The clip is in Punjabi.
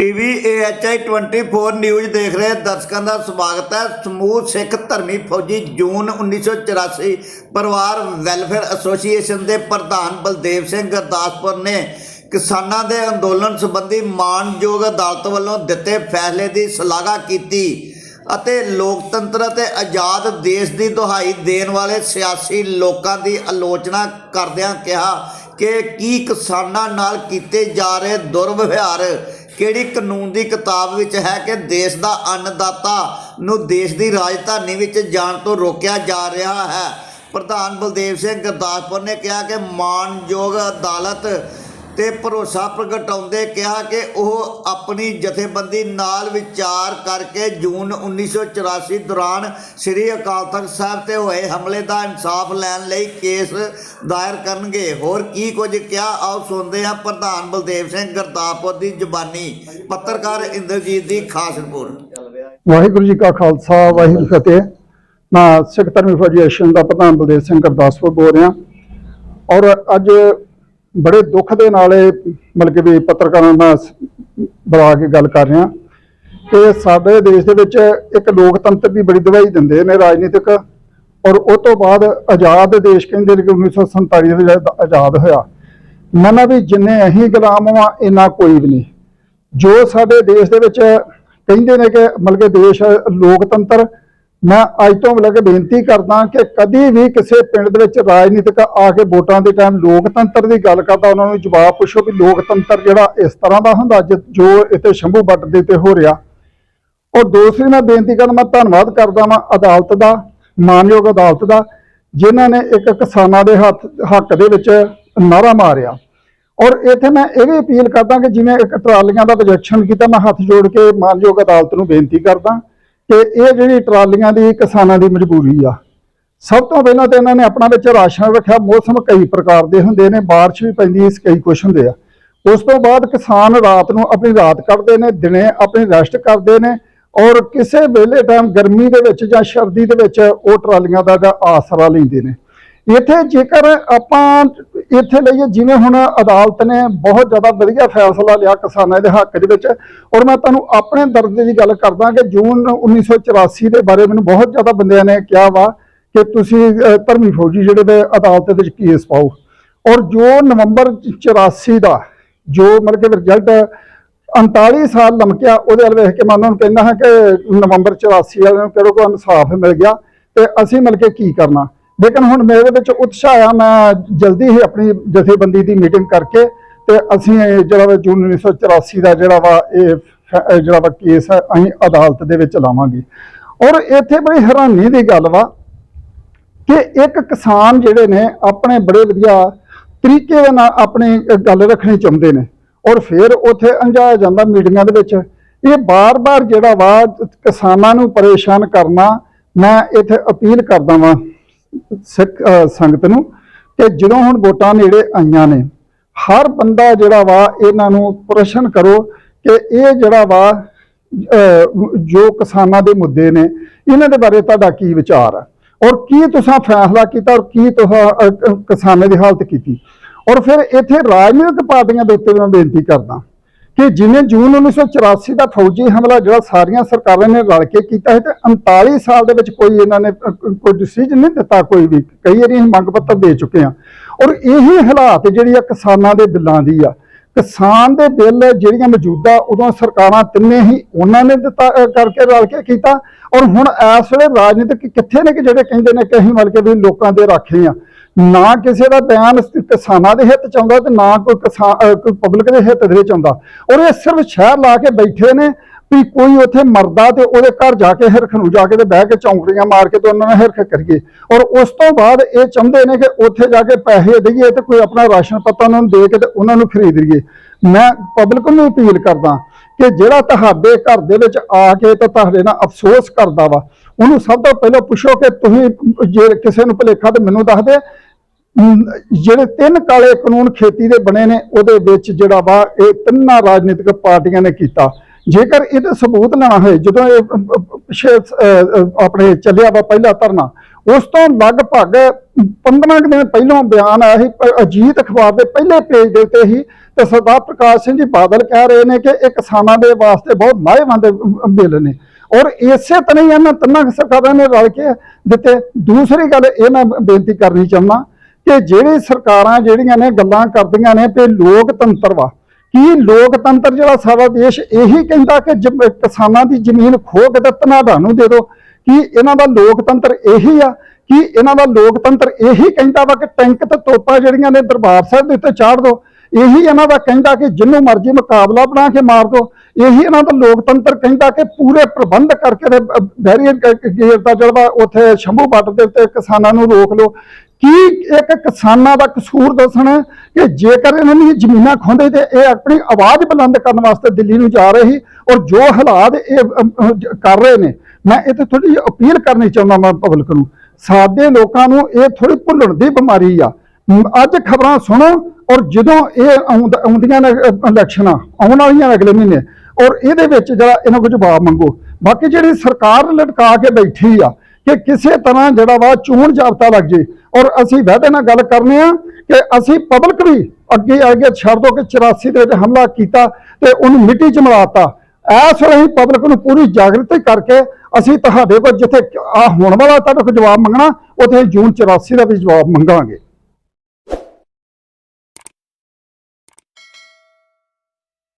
ਟੀਵੀ AHI 24 ਨਿਊਜ਼ ਦੇਖ ਰਹੇ ਦਰਸ਼ਕਾਂ ਦਾ ਸਵਾਗਤ ਹੈ। ਸਮੂਹ ਸਿੱਖ ਧਰਮੀ ਫੌਜੀ ਜੂਨ 1984 ਪਰਿਵਾਰ ਵੈਲਫੇਅਰ ਐਸੋਸੀਏਸ਼ਨ ਦੇ ਪ੍ਰਧਾਨ ਬਲਦੇਵ ਸਿੰਘ ਗੁਰਦਾਸਪੁਰ ਨੇ ਕਿਸਾਨਾਂ ਦੇ ਅੰਦੋਲਨ ਸੰਬੰਧੀ ਮਾਣਯੋਗ ਅਦਾਲਤ ਵੱਲੋਂ ਦਿੱਤੇ ਫੈਸਲੇ ਦੀ ਸ਼ਲਾਘਾ ਕੀਤੀ ਅਤੇ ਲੋਕਤੰਤਰ ਅਤੇ ਆਜ਼ਾਦ ਦੇਸ਼ ਦੀ ਦੁਹਾਈ ਦੇਣ ਵਾਲੇ ਸਿਆਸੀ ਲੋਕਾਂ ਦੀ ਆਲੋਚਨਾ ਕਰਦਿਆਂ ਕਿਹਾ ਕਿ ਕੀ ਕਿਸਾਨਾਂ ਨਾਲ ਕੀਤੇ ਜਾ ਰਹੇ ਦੁਰਵਿਵਹਾਰ ਕਿਹੜੀ ਕਾਨੂੰਨ ਦੀ ਕਿਤਾਬ ਵਿੱਚ ਹੈ ਕਿ ਦੇਸ਼ ਦਾ ਅੰਨਦਾਤਾ ਨੂੰ ਦੇਸ਼ ਦੀ ਰਾਜਧਾਨੀ ਵਿੱਚ ਜਾਣ ਤੋਂ ਰੋਕਿਆ ਜਾ ਰਿਹਾ ਹੈ? ਪ੍ਰਧਾਨ ਬਲਦੇਵ ਸਿੰਘ ਗੁਰਦਾਸਪੁਰ ਨੇ ਕਿਹਾ ਕਿ ਮਾਣਯੋਗ ਅਦਾਲਤ ਤੇ ਭਰੋਸਾ ਪ੍ਰਗਟਾਉਂਦੇ ਕਿਹਾ ਕਿ ਉਹ ਆਪਣੀ ਜਥੇਬੰਦੀ ਨਾਲ ਵਿਚਾਰ ਕਰਕੇ ਜੂਨ 1984 ਦੌਰਾਨ ਸ੍ਰੀ ਅਕਾਲ ਤਖਤ ਸਾਹਿਬ ਤੇ ਹੋਏ ਹਮਲੇ ਦਾ ਇਨਸਾਫ ਲੈਣ ਲਈ ਕੇਸ ਦਾਇਰ ਕਰਨਗੇ। ਹੋਰ ਕੀ ਕੁਝ ਕਿਹਾ? ਆਓ ਸੁਣਦੇ ਹਾਂ ਪ੍ਰਧਾਨ ਬਲਦੇਵ ਸਿੰਘ ਗੁਰਦਾਸਪੁਰ ਦੀ ਜ਼ੁਬਾਨੀ, ਪੱਤਰਕਾਰ ਇੰਦਰਜੀਤ ਦੀ ਖਾਸ ਰਿਪੋਰਟ। ਵਾਹਿਗੁਰੂ ਜੀ ਕਾ ਖਾਲਸਾ, ਵਾਹਿਗੁਰੂ ਫਤਿਹ। ਮੈਂ ਸਿੱਖ ਧਰਮ ਫੌਜੀ ਦਾ ਪ੍ਰਧਾਨ ਬਲਦੇਵ ਸਿੰਘ ਗੁਰਦਾਸਪੁਰ ਬੋਲ ਰਿਹਾ। ਔਰ ਅੱਜ ਬੜੇ ਦੁੱਖ ਦੇ ਨਾਲ ਇਹ ਮਤਲਬ ਕਿ ਵੀ ਪੱਤਰਕਾਰਾਂ ਨਾਲ ਬੁਲਾ ਕੇ ਗੱਲ ਕਰ ਰਿਹਾ ਕਿ ਸਾਡੇ ਦੇਸ਼ ਦੇ ਵਿੱਚ ਇੱਕ ਲੋਕਤੰਤਰ ਦੀ ਬੜੀ ਦਵਾਈ ਦਿੰਦੇ ਨੇ ਰਾਜਨੀਤਿਕ ਔਰ ਉਹ ਤੋਂ ਬਾਅਦ ਆਜ਼ਾਦ ਦੇਸ਼ ਕਹਿੰਦੇ ਨੇ ਕਿ 1947 ਦੇ ਵਿੱਚ ਆਜ਼ਾਦ ਹੋਇਆ। ਮੈਂ ਵੀ ਜਿੰਨੇ ਅਸੀਂ ਗੁਲਾਮ ਹਾਂ, ਇੰਨਾ ਕੋਈ ਵੀ ਨਹੀਂ। ਜੋ ਸਾਡੇ ਦੇਸ਼ ਦੇ ਵਿੱਚ ਕਹਿੰਦੇ ਨੇ ਕਿ ਮਤਲਬ ਕਿ ਦੇਸ਼ ਲੋਕਤੰਤਰ ਮੈਂ ਅੱਜ ਤੋਂ ਮਤਲਬ ਕਿ ਬੇਨਤੀ ਕਰਦਾ ਕਿ ਕਦੀ ਵੀ ਕਿਸੇ ਪਿੰਡ ਦੇ ਵਿੱਚ ਰਾਜਨੀਤਿਕ ਆ ਕੇ ਵੋਟਾਂ ਦੇ ਟਾਈਮ ਲੋਕਤੰਤਰ ਦੀ ਗੱਲ ਕਰਦਾ, ਉਹਨਾਂ ਨੂੰ ਜਵਾਬ ਪੁੱਛੋ ਵੀ ਲੋਕਤੰਤਰ ਜਿਹੜਾ ਇਸ ਤਰ੍ਹਾਂ ਦਾ ਹੁੰਦਾ ਜਿ- ਜੋ ਇੱਥੇ ਸ਼ੰਭੂ ਬੱਟ ਦੇ ਤੇ ਹੋ ਰਿਹਾ। ਔਰ ਦੂਸਰੀ ਮੈਂ ਬੇਨਤੀ ਕਰਦਾ, ਮੈਂ ਧੰਨਵਾਦ ਕਰਦਾ ਵਾਂ ਅਦਾਲਤ ਦਾ, ਮਾਨਯੋਗ ਅਦਾਲਤ ਦਾ, ਜਿਨ੍ਹਾਂ ਨੇ ਇੱਕ ਕਿਸਾਨਾਂ ਦੇ ਹੱਥ, ਹੱਕ ਦੇ ਵਿੱਚ ਨਾਰਾ ਮਾਰਿਆ। ਔਰ ਇੱਥੇ ਮੈਂ ਇਹ ਵੀ ਅਪੀਲ ਕਰਦਾ ਕਿ ਜਿਵੇਂ ਇੱਕ ਟਰਾਲੀਆਂ ਦਾ ਪ੍ਰੋਜੈਕਸ਼ਨ ਕੀਤਾ, ਮੈਂ ਹੱਥ ਜੋੜ ਕੇ ਮਾਨਯੋਗ ਅਦਾਲਤ ਨੂੰ ਬੇਨਤੀ ਕਰਦਾ। ਕਿ ਇਹ ਜਿਹੜੀ ਟਰਾਲੀਆਂ ਦੀ, ਕਿਸਾਨਾਂ ਦੀ ਮਜਬੂਰੀ ਆ। ਸਭ ਤੋਂ ਪਹਿਲਾਂ ਤਾਂ ਇਹਨਾਂ ਨੇ ਆਪਣਾ ਵਿੱਚ ਰਾਸ਼ਨ ਰੱਖਿਆ। ਮੌਸਮ ਕਈ ਪ੍ਰਕਾਰ ਦੇ ਹੁੰਦੇ ਨੇ, ਬਾਰਿਸ਼ ਵੀ ਪੈਂਦੀ ਇਸ ਕਈ ਕੁਛ ਹੁੰਦੇ ਆ। ਉਸ ਤੋਂ ਬਾਅਦ ਕਿਸਾਨ ਰਾਤ ਨੂੰ ਆਪਣੀ ਰਾਤ ਕੱਢਦੇ ਨੇ, ਦਿਨੇ ਆਪਣੀ ਰੈਸਟ ਕਰਦੇ ਨੇ ਔਰ ਕਿਸੇ ਵੇਲੇ ਟਾਈਮ ਗਰਮੀ ਦੇ ਵਿੱਚ ਜਾਂ ਸਰਦੀ ਦੇ ਵਿੱਚ ਉਹ ਟਰਾਲੀਆਂ ਦਾ ਆਸਰਾ ਲੈਂਦੇ ਨੇ। ਇੱਥੇ ਜੇਕਰ ਆਪਾਂ ਇੱਥੇ ਲਈਏ ਜਿਵੇਂ ਹੁਣ ਅਦਾਲਤ ਨੇ ਬਹੁਤ ਜ਼ਿਆਦਾ ਵਧੀਆ ਫੈਸਲਾ ਲਿਆ ਕਿਸਾਨਾਂ ਦੇ ਹੱਕ ਦੇ ਵਿੱਚ। ਔਰ ਮੈਂ ਤੁਹਾਨੂੰ ਆਪਣੇ ਦਰਦ ਦੀ ਗੱਲ ਕਰਦਾ ਕਿ ਜੂਨ 1984 ਦੇ ਬਾਰੇ ਮੈਨੂੰ ਬਹੁਤ ਜ਼ਿਆਦਾ ਬੰਦਿਆਂ ਨੇ ਕਿਹਾ ਵਾ ਕਿ ਤੁਸੀਂ ਧਰਮੀ ਫੌਜੀ ਜਿਹੜੇ ਦੇ ਅਦਾਲਤ ਦੇ ਵਿੱਚ ਕੇਸ ਪਾਓ। ਔਰ ਜੋ ਨਵੰਬਰ 84 ਦਾ ਜੋ ਮਤਲਬ ਕਿ ਰਿਜ਼ਲਟ 39 ਸਾਲ ਲਮਕਿਆ, ਉਹਦੇ ਵੱਲ ਵੇਖ ਕੇ ਮੈਂ ਉਹਨਾਂ ਨੂੰ ਕਹਿੰਦਾ ਹਾਂ ਕਿ ਨਵੰਬਰ 84 ਵਾਲਿਆਂ ਨੂੰ ਕਿਹੜਾ ਕੋਈ ਇਨਸਾਫ ਮਿਲ ਗਿਆ ਤੇ ਅਸੀਂ ਮਿਲ ਕੇ ਕੀ ਕਰਨਾ। ਲੇਕਿਨ ਹੁਣ ਮੇਰੇ ਵਿੱਚ ਉਤਸ਼ਾਹ ਆ, ਮੈਂ ਜਲਦੀ ਹੀ ਆਪਣੀ ਜਥੇਬੰਦੀ ਦੀ ਮੀਟਿੰਗ ਕਰਕੇ ਤੇ ਅਸੀਂ ਜਿਹੜਾ ਵਾ ਜੂਨ 1984 ਦਾ ਜਿਹੜਾ ਵਾ ਇਹ ਫ- ਇਹ ਜਿਹੜਾ ਵਾ ਕੇਸ ਹੈ ਅਸੀਂ ਅਦਾਲਤ ਦੇ ਵਿੱਚ ਲਾਵਾਂਗੇ। ਔਰ ਇੱਥੇ ਬੜੀ ਹੈਰਾਨੀ ਦੀ ਗੱਲ ਵਾ ਕਿ ਇੱਕ ਕਿਸਾਨ ਜਿਹੜੇ ਨੇ ਆਪਣੇ ਬੜੇ ਵਧੀਆ ਤਰੀਕੇ ਦੇ ਨਾਲ ਆਪਣੀ ਗੱਲ ਰੱਖਣੀ ਚਾਹੁੰਦੇ ਨੇ ਔਰ ਫਿਰ ਉੱਥੇ ਅੰਜਾਇਆ ਜਾਂਦਾ ਮੀਟਿੰਗਾਂ ਦੇ ਵਿੱਚ। ਇਹ ਬਾਰ-ਬਾਰ ਜਿਹੜਾ ਵਾ ਕਿਸਾਨਾਂ ਨੂੰ ਪਰੇਸ਼ਾਨ ਕਰਨਾ ਮੈਂ ਇੱਥੇ ਅਪੀਲ ਕਰਦਾ ਵਾਂ। ਸਿੱਖ ਸੰਗਤ ਨੂੰ ਕਿ ਜਦੋਂ ਹੁਣ ਵੋਟਾਂ ਨੇੜੇ ਆਈਆਂ ਨੇ, ਹਰ ਬੰਦਾ ਜਿਹੜਾ ਵਾ ਇਹਨਾਂ ਨੂੰ ਪ੍ਰਸ਼ਨ ਕਰੋ ਕਿ ਇਹ ਜਿਹੜਾ ਵਾ ਜੋ ਕਿਸਾਨਾਂ ਦੇ ਮੁੱਦੇ ਨੇ, ਇਹਨਾਂ ਦੇ ਬਾਰੇ ਤੁਹਾਡਾ ਕੀ ਵਿਚਾਰ ਆ? ਔਰ ਕੀ ਤੁਸੀਂ ਫੈਸਲਾ ਕੀਤਾ ਔਰ ਕੀ ਤੁਸੀਂ ਕਿਸਾਨਾਂ ਦੀ ਹਾਲਤ ਕੀਤੀ? ਔਰ ਫਿਰ ਇੱਥੇ ਰਾਜਨੀਤਿਕ ਪਾਰਟੀਆਂ ਦੇ ਉੱਤੇ ਮੈਂ ਬੇਨਤੀ ਕਰਦਾ ਕਿ ਜਿਵੇਂ ਜੂਨ 1984 ਦਾ ਫੌਜੀ ਹਮਲਾ ਜਿਹੜਾ ਸਾਰੀਆਂ ਸਰਕਾਰਾਂ ਨੇ ਰਲ ਕੇ ਕੀਤਾ ਹੈ ਤੇ 39 ਸਾਲ ਦੇ ਵਿੱਚ ਕੋਈ ਇਹਨਾਂ ਨੇ ਕੋਈ ਡਿਸੀਜਨ ਨਹੀਂ ਦਿੱਤਾ ਕੋਈ ਵੀ। ਕਈ ਵਾਰੀ ਅਸੀਂ ਮੰਗ ਪੱਤਰ ਦੇ ਚੁੱਕੇ ਹਾਂ। ਔਰ ਇਹੀ ਹਾਲਾਤ ਜਿਹੜੀ ਆ ਕਿਸਾਨਾਂ ਦੇ ਬਿੱਲਾਂ ਦੀ ਆ। ਕਿਸਾਨ ਦੇ ਬਿੱਲ ਜਿਹੜੀਆਂ ਮੌਜੂਦਾ ਉਦੋਂ ਸਰਕਾਰਾਂ ਤਿੰਨੇ ਹੀ ਉਹਨਾਂ ਨੇ ਦਿੱਤਾ ਕਰਕੇ ਰਲ ਕੇ ਕੀਤਾ। ਔਰ ਹੁਣ ਇਸ ਵੇਲੇ ਰਾਜਨੀਤਿਕ ਕਿੱਥੇ ਨੇ ਕਿ ਜਿਹੜੇ ਕਹਿੰਦੇ ਨੇ ਕਿ ਅਸੀਂ ਮਤਲਬ ਕਿ ਵੀ ਲੋਕਾਂ ਦੇ ਰਾਖੇ ਆ। ਨਾ ਕਿਸੇ ਦਾ ਬਿਆਨ ਕਿਸਾਨਾਂ ਦੇ ਹਿੱਤ ਚ ਆਉਂਦਾ ਤੇ ਨਾ ਕੋਈ ਕਿਸਾਨ ਕੋਈ ਪਬਲਿਕ ਦੇ ਹਿੱਤ ਦੇ ਵਿੱਚ ਆਉਂਦਾ। ਔਰ ਇਹ ਸਿਰਫ ਸ਼ਹਿਰ ਲਾ ਕੇ ਬੈਠੇ ਨੇ ਵੀ ਕੋਈ ਉੱਥੇ ਮਰਦਾ ਤੇ ਉਹਦੇ ਘਰ ਜਾ ਕੇ ਹਿਰਖ ਨੂੰ ਜਾ ਕੇ ਤੇ ਬਹਿ ਕੇ ਚੌਂਕੜੀਆਂ ਮਾਰ ਕੇ ਤੇ ਉਹਨਾਂ ਨਾਲ ਹਿਰਖ ਕਰੀਏ। ਔਰ ਉਸ ਤੋਂ ਬਾਅਦ ਇਹ ਚਾਹੁੰਦੇ ਨੇ ਕਿ ਉੱਥੇ ਜਾ ਕੇ ਪੈਸੇ ਦੇਈਏ ਤੇ ਕੋਈ ਆਪਣਾ ਰਾਸ਼ਨ ਪੱਤਾ ਉਹਨਾਂ ਨੂੰ ਦੇ ਕੇ ਤੇ ਉਹਨਾਂ ਨੂੰ ਖਰੀਦ ਲਈਏ। ਮੈਂ ਪਬਲਿਕ ਨੂੰ ਅਪੀਲ ਕਰਦਾ ਕਿ ਜਿਹੜਾ ਤੁਹਾਡੇ ਘਰ ਦੇ ਵਿੱਚ ਆ ਕੇ ਤੇ ਤੁਹਾਡੇ ਨਾਲ ਅਫਸੋਸ ਕਰਦਾ ਵਾ, ਉਹਨੂੰ ਸਭ ਤੋਂ ਪਹਿਲਾਂ ਪੁੱਛੋ ਕਿ ਤੁਸੀਂ ਜੇ ਕਿਸੇ ਨੂੰ ਭੁਲੇਖਾ ਤੇ ਮੈਨੂੰ ਦੱਸ ਦੇ ਜਿਹੜੇ ਤਿੰਨ ਕਾਲੇ ਕਾਨੂੰਨ ਖੇਤੀ ਦੇ ਬਣੇ ਨੇ ਉਹਦੇ ਵਿੱਚ ਜਿਹੜਾ ਵਾ ਇਹ ਤਿੰਨਾਂ ਰਾਜਨੀਤਿਕ ਪਾਰਟੀਆਂ ਨੇ ਕੀਤਾ। ਜੇਕਰ ਇਹਦੇ ਸਬੂਤ ਲੈਣਾ ਹੋਏ ਜਦੋਂ ਇਹ ਅ, ਆਪਣੇ ਚੱਲਿਆ ਵਾ ਪਹਿਲਾ ਧਰਨਾ ਉਸ ਤੋਂ ਲਗਭਗ 15 ਕੁ ਦਿਨ ਪਹਿਲਾਂ ਬਿਆਨ ਆਇਆ ਸੀ ਅਜੀਤ ਅਖਬਾਰ ਦੇ ਪਹਿਲੇ ਪੇਜ ਦੇ ਉੱਤੇ ਹੀ ਤੇ ਸਰਦਾਰ ਪ੍ਰਕਾਸ਼ ਸਿੰਘ ਜੀ ਬਾਦਲ ਕਹਿ ਰਹੇ ਨੇ ਕਿ ਇਹ ਕਿਸਾਨਾਂ ਦੇ ਵਾਸਤੇ ਬਹੁਤ ਲਾਹੇਵੰਦ ਬਿੱਲ ਨੇ। ਔਰ ਇਸੇ ਤਰ੍ਹਾਂ ਹੀ ਇਹਨਾਂ ਤਿੰਨਾਂ ਸਰਕਾਰਾਂ ਨੇ ਰਲ ਕੇ ਦਿੱਤੇ। ਦੂਸਰੀ ਗੱਲ ਇਹ ਮੈਂ ਬੇਨਤੀ ਕਰਨੀ ਚਾਹੁੰਦਾ ਕਿ ਜਿਹੜੀ ਸਰਕਾਰਾਂ ਜਿਹੜੀਆਂ ਨੇ ਗੱਲਾਂ ਕਰਦੀਆਂ ਨੇ ਤੇ ਲੋਕਤੰਤਰ ਵਾ, ਕੀ ਲੋਕਤੰਤਰ ਜਿਹੜਾ ਸਾਡਾ ਦੇਸ਼ ਇਹੀ ਕਹਿੰਦਾ ਕਿ ਕਿਸਾਨਾਂ ਦੀ ਜ਼ਮੀਨ ਖੋਹ ਕੇ ਤੇ ਧਨਾਢਾਂ ਨੂੰ ਦੇ ਦਿਓ ਕੀ ਇਹਨਾਂ ਦਾ ਲੋਕਤੰਤਰ ਇਹੀ ਆ? ਕੀ ਇਹਨਾਂ ਦਾ ਲੋਕਤੰਤਰ ਇਹੀ ਕਹਿੰਦਾ ਵਾ ਕਿ ਟੈਂਕ ਤੇ ਤੋਪਾਂ ਜਿਹੜੀਆਂ ਨੇ ਦਰਬਾਰ ਸਾਹਿਬ ਦੇ ਉੱਤੇ ਚਾੜ ਦਿਓ ਇਹੀ ਇਹਨਾਂ ਦਾ ਕਹਿੰਦਾ ਕਿ ਜਿੰਨੂੰ ਮਰਜ਼ੀ ਮੁਕਾਬਲਾ ਬਣਾ ਕੇ ਮਾਰ ਦਿਓ ਇਹੀ ਇਹਨਾਂ ਦਾ ਲੋਕਤੰਤਰ ਕਹਿੰਦਾ ਕਿ ਪੂਰੇ ਪ੍ਰਬੰਧ ਕਰਕੇ ਤੇ ਬੈਰੀਅਰ ਗੇਟ ਦਾ ਜਿਹੜਾ ਉੱਥੇ ਸ਼ੰਭੂ ਬਾਰਡਰ ਦੇ ਉੱਤੇ ਕਿਸਾਨਾਂ ਨੂੰ ਰੋਕ ਲਓ। ਕੀ ਇੱਕ ਕਿਸਾਨਾਂ ਦਾ ਕਸੂਰ ਦੱਸਣ ਕਿ ਜੇਕਰ ਇਹਨਾਂ ਦੀ ਜ਼ਮੀਨਾਂ ਖੋਹਦੇ ਤੇ ਇਹ ਆਪਣੀ ਆਵਾਜ਼ ਬੁਲੰਦ ਕਰਨ ਵਾਸਤੇ ਦਿੱਲੀ ਨੂੰ ਜਾ ਰਹੇ ਔਰ ਜੋ ਹਾਲਾਤ ਇਹ ਕਰ ਰਹੇ ਨੇ, ਮੈਂ ਇਹ ਇੱਥੇ ਥੋੜੀ ਜਿਹੀ ਅਪੀਲ ਕਰਨੀ ਚਾਹੁੰਦਾ ਮੈਂ ਪਬਲਿਕ ਨੂੰ। ਸਾਡੇ ਲੋਕਾਂ ਨੂੰ ਇਹ ਥੋੜੀ ਭੁੱਲਣ ਦੀ ਬਿਮਾਰੀ ਆ। ਅੱਜ ਖਬਰਾਂ ਸੁਣੋ ਔਰ ਜਦੋਂ ਇਹ ਆਉਂਦ- ਆਉਂਦੀਆਂ ਨੇ ਇਲੈਕਸ਼ਨਾਂ, ਆਉਣ ਵਾਲੀਆਂ ਅਗਲੇ ਮਹੀਨੇ, ਔਰ ਇਹਦੇ ਵਿੱਚ ਜਿਹੜਾ ਇਹਨਾਂ ਕੋਲ ਜਵਾਬ ਮੰਗੋ। ਬਾਕੀ ਜਿਹੜੀ ਸਰਕਾਰ ਲਟਕਾ ਕੇ ਬੈਠੀ ਆ ਕਿ ਕਿਸੇ ਤਰ੍ਹਾਂ ਜਿਹੜਾ ਵਾ ਚੋਣ ਜਾਬਤਾ ਲੱਗ ਜੇ ਔਰ ਅਸੀਂ ਵਾਅਦੇ ਨਾਲ ਗੱਲ ਕਰਨੇ ਆ ਕਿ ਅਸੀਂ ਪਬਲਿਕ ਵੀ ਅੱਗੇ ਆ ਕੇ ਛੱਡ ਦੋ ਕਿ 84 ਦੇ ਵਿੱਚ ਹਮਲਾ ਕੀਤਾ ਤੇ ਉਹਨੂੰ ਮਿੱਟੀ 'ਚ ਮਿਲਾਤਾ। ਐਸ ਵੇਲੇ ਪਬਲਿਕ ਨੂੰ ਪੂਰੀ ਜਾਗਰਤੀ ਕਰਕੇ ਅਸੀਂ ਤੁਹਾਡੇ ਕੋਲ ਜਿੱਥੇ ਆ ਹੋਣ ਵਾਲਾ ਤੁਹਾਡੇ ਕੋਲ ਜਵਾਬ ਮੰਗਣਾ, ਉੱਥੇ ਜੂਨ 84 ਦਾ ਵੀ ਜਵਾਬ ਮੰਗਾਂਗੇ।